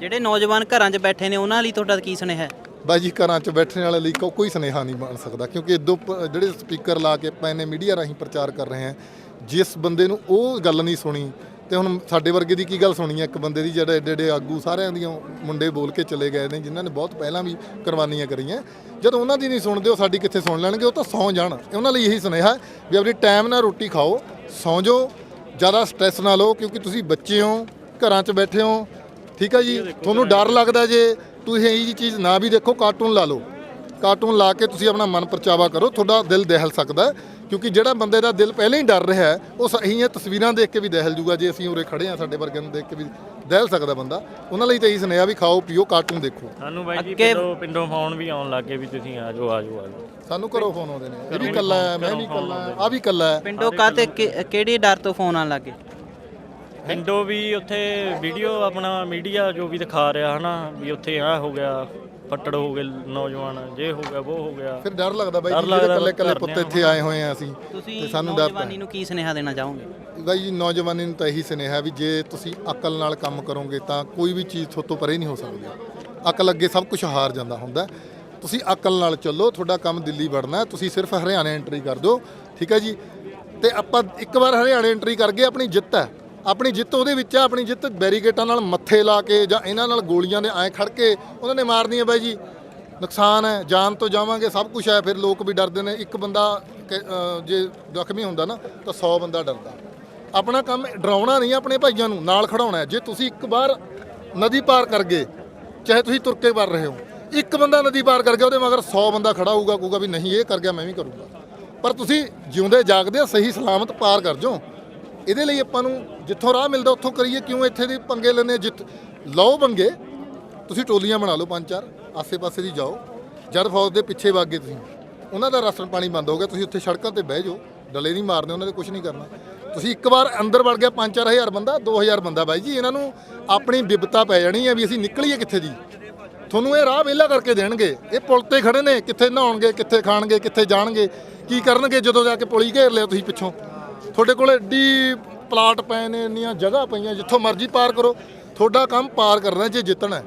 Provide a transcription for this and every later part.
ਜਿਹੜੇ ਨੌਜਵਾਨ ਘਰਾਂ 'ਚ ਬੈਠੇ ਨੇ, ਉਹਨਾਂ ਲਈ ਤੁਹਾਡਾ ਕੀ ਸੁਨੇਹਾ ਹੈ? ਬਾਈ ਜੀ, ਘਰਾਂ 'ਚ ਬੈਠਣ ਵਾਲੇ ਲਈ ਕੋ- ਕੋਈ ਸੁਨੇਹਾ ਨਹੀਂ ਬਣ ਸਕਦਾ, ਕਿਉਂਕਿ ਇਦੋਂ ਪ- ਜਿਹੜੇ ਸਪੀਕਰ ਲਾ ਕੇ ਆਪਾਂ ਇਹਨੇ ਮੀਡੀਆ ਰਾਹੀਂ ਪ੍ਰਚਾਰ ਕਰ ਰਹੇ ਹਾਂ, ਜਿਸ ਬੰਦੇ ਨੂੰ ਉਹ ਗੱਲ ਨਹੀਂ ਸੁਣੀ, ਤੇ ਹੁਣ ਸਾਡੇ ਵਰਗੇ ਦੀ ਕੀ ਗੱਲ ਸੁਣੀ ਹੈ? ਇੱਕ ਬੰਦੇ ਦੀ ਜਿਹੜੇ ਏਡੇ ਏਡੇ ਆਗੂ ਸਾਰਿਆਂ ਦੀਆਂ ਮੁੰਡੇ ਬੋਲ ਕੇ ਚਲੇ ਗਏ ਨੇ, ਜਿਨ੍ਹਾਂ ਨੇ ਬਹੁਤ ਪਹਿਲਾਂ ਵੀ ਕੁਰਬਾਨੀਆਂ ਕਰੀਆਂ। ਜਦੋਂ ਉਹਨਾਂ ਦੀ ਨਹੀਂ ਸੁਣਦੇ, ਉਹ ਸਾਡੀ ਕਿੱਥੇ ਸੁਣ ਲੈਣਗੇ? ਉਹ ਤਾਂ ਸੌਂ ਜਾਣ। ਉਹਨਾਂ ਲਈ ਇਹੀ ਸੁਨੇਹਾ ਵੀ ਆਪਣੀ ਟਾਈਮ ਨਾਲ ਰੋਟੀ ਖਾਓ, ਸੌਂ ਜਾਓ, ਜ਼ਿਆਦਾ ਸਟ੍ਰੈਸ ਨਾ ਲਓ, ਕਿਉਂਕਿ ਤੁਸੀਂ ਬੱਚੇ ਹੋ, ਘਰਾਂ 'ਚ ਬੈਠੇ ਹੋ ਠੀਕ ਹੈ ਜੀ? ਤੁਹਾਨੂੰ ਡਰ ਲੱਗਦਾ ਜੇ ਤੁਸੀਂ ਇਹੀ ਜੀ ਚੀਜ਼ ਨਾ ਵੀ ਦੇਖੋ ਕਾਰਟੂਨ ਲਾ ਲਓ। ਕਾਰਟੂਨ ਲਾ ਕੇ ਤੁਸੀਂ ਆਪਣਾ ਮਨ ਪਰਚਾਵਾ ਕਰੋ ਤੁਹਾਡਾ ਦਿਲ ਦਹਿਲ ਸਕਦਾ। ਕਿਉਂਕਿ ਜਿਹੜਾ ਬੰਦੇ ਦਾ ਦਿਲ ਪਹਿਲਾਂ ਹੀ ਡਰ ਰਿਹਾ ਹੈ ਉਹ ਸਹੀਆਂ ਤਸਵੀਰਾਂ ਦੇਖ ਕੇ ਵੀ ਦਹਿਲ ਜੂਗਾ ਜੇ ਅਸੀਂ ਉਰੇ ਖੜੇ ਆ ਸਾਡੇ ਵਰਗੇ ਨੂੰ ਦੇਖ ਕੇ ਵੀ ਦਹਿਲ ਸਕਦਾ ਬੰਦਾ। ਉਹਨਾਂ ਲਈ ਤਾਂ ਇਹੀ ਸੁਨੇਹਾ ਵੀ ਖਾਓ ਪੀਓ ਕਾਰਟੂਨ ਦੇਖੋ। ਸਾਨੂੰ ਬਾਈ ਜੀ ਅੱਗੇ- ਪਿੰਡੋਂ ਪਿੰਡੋਂ ਫੋਨ ਵੀ ਆਉਣ ਲੱਗੇ ਵੀ ਤੁਸੀਂ ਆ ਜਾਓ ਆ ਜਾਓ ਆ ਜਾਓ। ਸਾਨੂੰ ਘਰੋਂ ਫੋਨ ਆਉਂਦੇ ਨੇ। ਇਹ ਵੀ ਕੱਲਾ ਹੈ ਮੈਂ ਵੀ ਕੱਲਾ ਆ ਵੀ ਕੱਲਾ ਹੈ। ਪਿੰਡੋਂ ਕਾਤੇ ਕਿਹੜੀ ਡਰ ਤੋਂ ਫੋਨ ਆਉਣ ਲੱਗੇ ਪਿੰਡੋਂ ਵੀ ਉੱਥੇ ਵੀਡੀਓ ਆਪਣਾ ਮੀਡੀਆ ਜੋ ਵੀ ਦਿਖਾ ਰਿਹਾ ਹਨਾ ਵੀ ਉੱਥੇ ਆ ਹੋ ਗਿਆ ਫੱਟੜ ਹੋ ਗਏ ਨੌਜਵਾਨ ਜੇ ਹੋ ਗਿਆ ਉਹ ਹੋ ਗਿਆ। ਫਿਰ ਡਰ ਲੱਗਦਾ ਬਾਈ ਡਰ ਜੀ ਜਿਹੜੇ ਲੱਗਦਾ ਕੱਲੇ ਕੱਲੇ ਪੁੱਤ ਇੱਥੇ ਆਏ ਹੋਏ ਆ ਅਸੀਂ ਤੁਸੀਂ ਤੇ ਸਾਨੂੰ ਡਰ ਤਾਂ ਨੌਜਵਾਨੀ ਨੂੰ ਕੀ ਸੁਨੇਹਾ ਦੇਣਾ ਚਾਹੋਗੇ? ਬਾਈ ਜੀ ਨੌਜਵਾਨੀ ਨੂੰ ਤਾਂ ਇਹੀ ਸੁਨੇਹਾ ਵੀ ਜੇ ਤੁਸੀਂ ਅਕਲ ਨਾਲ ਕੰਮ ਕਰੋਗੇ ਤਾਂ ਕੋਈ ਵੀ ਚੀਜ਼ ਤੁਹਾਡੇ ਤੋਂ ਪਰੇ ਨਹੀਂ ਹੋ ਸਕਦੀ। ਅਕਲ ਅੱਗੇ ਸਭ ਕੁਝ ਹਾਰ ਜਾਂਦਾ ਹੁੰਦਾ। ਤੁਸੀਂ ਅਕਲ ਨਾਲ ਚੱਲੋ ਤੁਹਾਡਾ ਕੰਮ ਦਿੱਲੀ ਵੜਨਾ ਹੈ, ਤੁਸੀਂ ਸਿਰਫ ਹਰਿਆਣੇ ਐਂਟਰੀ ਕਰ ਦਿਓ ਠੀਕ ਹੈ ਜੀ? ਤੇ ਆਪਾਂ ਇੱਕ ਵਾਰ ਹਰਿਆਣੇ ਐਂਟਰੀ ਕਰ ਗਏ ਆਪਣੀ ਜਿੱਤ ਹੈ। ਆਪਣੀ ਜਿੱਤ ਉਹਦੇ ਵਿੱਚ ਆ, ਆਪਣੀ ਜਿੱਤ ਬੈਰੀਕੇਟਾਂ ਨਾਲ ਮੱਥੇ ਲਾ ਕੇ ਜਾਂ ਇਹਨਾਂ ਨਾਲ ਗੋਲੀਆਂ ਦੇ ਐਂ ਖੜ ਕੇ ਉਹਨਾਂ ਨੇ ਮਾਰਨੀ ਹੈ ਬਾਈ ਜੀ। ਨੁਕਸਾਨ ਹੈ, ਜਾਨ ਤੋਂ ਜਾਵਾਂਗੇ, ਸਭ ਕੁਝ ਹੈ, ਫਿਰ ਲੋਕ ਵੀ ਡਰਦੇ ਨੇ। ਇੱਕ ਬੰਦਾ ਕਿ- ਅਹ ਜੇ ਜ਼ਖਮੀ ਹੁੰਦਾ ਨਾ, ਤਾਂ 100 ਬੰਦਾ ਡਰਦਾ। ਆਪਣਾ ਕੰਮ ਡਰਾਉਣਾ ਨਹੀਂ ਆਪਣੇ ਭਾਈਆਂ ਨੂੰ, ਨਾਲ ਖੜਾਉਣਾ ਹੈ। ਜੇ ਤੁਸੀਂ ਇੱਕ ਵਾਰ ਨਦੀ ਪਾਰ ਕਰ ਗਏ, ਚਾਹੇ ਤੁਸੀਂ ਤੁਰ ਕੇ ਕਰ ਰਹੇ ਹੋ, ਇੱਕ ਬੰਦਾ ਨਦੀ ਪਾਰ ਕਰ ਗਿਆ, ਉਹਦੇ ਮਗਰ 100 ਬੰਦਾ ਖੜਾ ਹੋਊਗਾ, ਕਹੂਗਾ ਵੀ ਨਹੀਂ, ਇਹ ਕਰ ਗਿਆ, ਮੈਂ ਵੀ ਕਰੂੰਗਾ। ਪਰ ਤੁਸੀਂ ਜਿਉਂਦੇ ਜਾਗਦੇ ਸਹੀ ਸਲਾਮਤ ਪਾਰ ਕਰ ਜਾਓ। ਇਹਦੇ ਲਈ ਆਪਾਂ ਨੂੰ ਜਿੱਥੋਂ ਰਾਹ ਮਿਲਦਾ ਉੱਥੋਂ ਕਰੀਏ, ਕਿਉਂ ਇੱਥੇ ਦੇ ਪੰਗੇ ਲੈਣੇ ਜਿੱਤ ਲਓ ਪੰਗੇ, ਤੁਸੀਂ ਟੋਲੀਆਂ ਬਣਾ ਲਓ ਪੰਜ ਚਾਰ, ਆਸੇ-ਪਾਸੇ ਦੀ ਜਾਓ। ਜਦ ਫੌਜ ਦੇ ਪਿੱਛੇ ਵਗ ਗਏ ਤੁਸੀਂ, ਉਹਨਾਂ ਦਾ ਰਾਸ਼ਨ ਪਾਣੀ ਬੰਦ ਹੋ ਗਿਆ, ਤੁਸੀਂ ਉੱਥੇ ਸੜਕਾਂ ਤੇ ਬਹਿ ਜਾਓ, ਡਲੇ ਨਹੀਂ ਮਾਰਨੇ, ਉਹਨਾਂ ਦੇ ਕੁਝ ਨਹੀਂ ਕਰਨਾ। ਤੁਸੀਂ ਇੱਕ ਵਾਰ ਅੰਦਰ ਵੜ ਗਿਆ 5-4000 ਬੰਦਾ 2000 ਬੰਦਾ ਬਾਈ ਜੀ, ਇਹਨਾਂ ਨੂੰ ਆਪਣੀ ਬਿਬਤਾ ਪੈ ਜਾਣੀ ਹੈ ਵੀ ਅਸੀਂ ਨਿਕਲੀਏ ਕਿੱਥੇ ਦੀ ਤੁਹਾਨੂੰ ਇਹ ਰਾਹ ਵਿਹਲਾ ਕਰਕੇ ਦੇਣਗੇ, ਇਹ ਪੁਲ ਤੇ ਖੜੇ ਨੇ, ਕਿੱਥੇ ਨਹਾਉਣਗੇ, ਕਿੱਥੇ ਖਾਣਗੇ, ਕਿੱਥੇ ਜਾਣਗੇ, ਕੀ ਕਰਨਗੇ, ਜਦੋਂ ਜਾ ਕੇ ਪੁਲੀ ਘੇਰ ਲਿਆ ਤੁਸੀਂ ਪਿੱਛੋਂ। ਤੁਹਾਡੇ ਕੋਲ ਐਡੀ ਪਲਾਟ ਪਏ ਨੇ, ਇੰਨੀਆਂ ਜਗ੍ਹਾ ਪਈਆਂ, ਜਿੱਥੋਂ ਮਰਜ਼ੀ ਪਾਰ ਕਰੋ। ਤੁਹਾਡਾ ਕੰਮ ਪਾਰ ਕਰਨਾ ਜੇ ਜਿੱਤਣਾ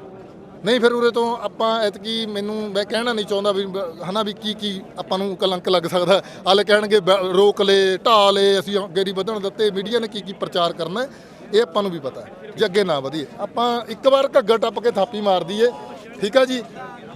ਨਹੀਂ ਫਿਰ ਉਰੇ ਤੋਂ ਆਪਾਂ ਐਤਕੀ ਮੈਨੂੰ ਮੈਂ ਕਹਿਣਾ ਨਹੀਂ ਚਾਹੁੰਦਾ ਵੀ ਬ- ਹਨਾ ਵੀ ਕੀ ਕੀ ਆਪਾਂ ਨੂੰ ਕਲੰਕ ਲੱਗ ਸਕਦਾ। ਹਾਲੇ ਕਹਿਣਗੇ ਬ- ਰੋਕ ਲੇ, ਢਾਹ ਲੇ, ਅਸੀਂ ਅੱਗੇ ਨਹੀਂ ਵਧਣ ਦਿੱਤੇ। ਮੀਡੀਆ ਨੇ ਕੀ ਕੀ ਪ੍ਰਚਾਰ ਕਰਨਾ ਇਹ ਆਪਾਂ ਨੂੰ ਵੀ ਪਤਾ ਜੇ ਅੱਗੇ ਨਾ ਵਧੀਏ। ਆਪਾਂ ਇੱਕ ਵਾਰ ਘੱਗਰ ਟੱਪ ਕੇ ਥਾਪੀ ਮਾਰ ਦਈਏ। ਠੀਕ ਹੈ ਜੀ?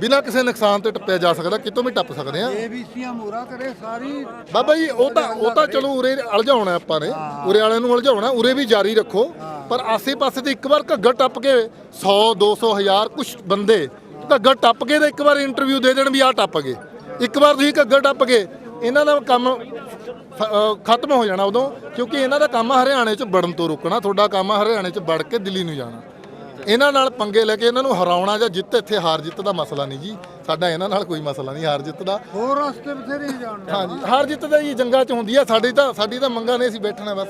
ਬਿਨਾਂ ਕਿਸੇ ਨੁਕਸਾਨ ਤੇ ਟੱਪਿਆ ਜਾ ਸਕਦਾ ਕਿਤੋਂ ਵੀ ਟੱਪ ਸਕਦੇ ਆ। ਏਬੀਸੀਆਂ ਮੋਰਾ ਕਰੇ ਸਾਰੀ ਬਾਬਾ ਜੀ ਉਹ ਤਾਂ ਉਹ ਤਾਂ ਚਲੋ ਉਰੇ ਅਲਝਾਉਣਾ ਆਪਾਂ ਨੇ। ਉਰੇ ਵਾਲਿਆਂ ਨੂੰ ਅਲਝਾਉਣਾ ਉਰੇ ਵੀ ਜਾਰੀ ਰੱਖੋ। ਪਰ ਆਸੇ-ਪਾਸੇ ਤੇ ਇੱਕ ਵਾਰ ਘੱਗਰ ਟੱਪ ਕੇ 100 200 1000 ਕੁਝ ਬੰਦੇ ਘੱਗਰ ਟੱਪ ਕੇ ਤੇ ਇੱਕ ਵਾਰ ਇੰਟਰਵਿਊ ਦੇ ਦੇਣ ਵੀ ਆ ਟੱਪ ਗਏ। ਇੱਕ ਵਾਰ ਤੁਸੀਂ ਘੱਗਰ ਟੱਪ ਗਏ ਇਹਨਾਂ ਦਾ ਕੰਮ ਖਤਮ ਹੋ ਜਾਣਾ ਉਦੋਂ ਕਿਉਂਕਿ ਇਹਨਾਂ ਦਾ ਕੰਮ ਹਰਿਆਣੇ 'ਚ ਵੜਨ ਤੋਂ ਰੋਕਣਾ ਤੁਹਾਡਾ ਕੰਮ ਆ ਹਰਿਆਣੇ 'ਚ ਵੜ ਕੇ ਦਿੱਲੀ ਨੂੰ ਜਾਣਾ। ਇਹਨਾਂ ਨਾਲ ਪੰਗੇ ਲੈ ਕੇ ਇਹਨਾਂ ਨੂੰ ਹਰਾਉਣਾ ਜਾਂ ਜਿੱਤ ਇੱਥੇ ਹਾਰ ਜਿੱਤ ਦਾ ਮਸਲਾ ਨਹੀਂ ਜੀ। ਸਾਡਾ ਇਹਨਾਂ ਨਾਲ ਕੋਈ ਮਸਲਾ ਨਹੀਂ ਹਾਰ ਜਿੱਤ ਦਾ। ਹੋਰ ਰਸਤੇ ਬਥੇਰੇ ਜਾਣ। ਹਾਂਜੀ ਹਾਰ ਜਿੱਤ ਦਾ ਜੀ ਜੰਗਾਂ 'ਚ ਹੁੰਦੀ ਆ ਸਾਡੀ ਤਾਂ ਸਾਡੀ ਤਾਂ ਮੰਗਾਂ ਨੇ ਅਸੀਂ ਬੈਠਣਾ ਬਸ।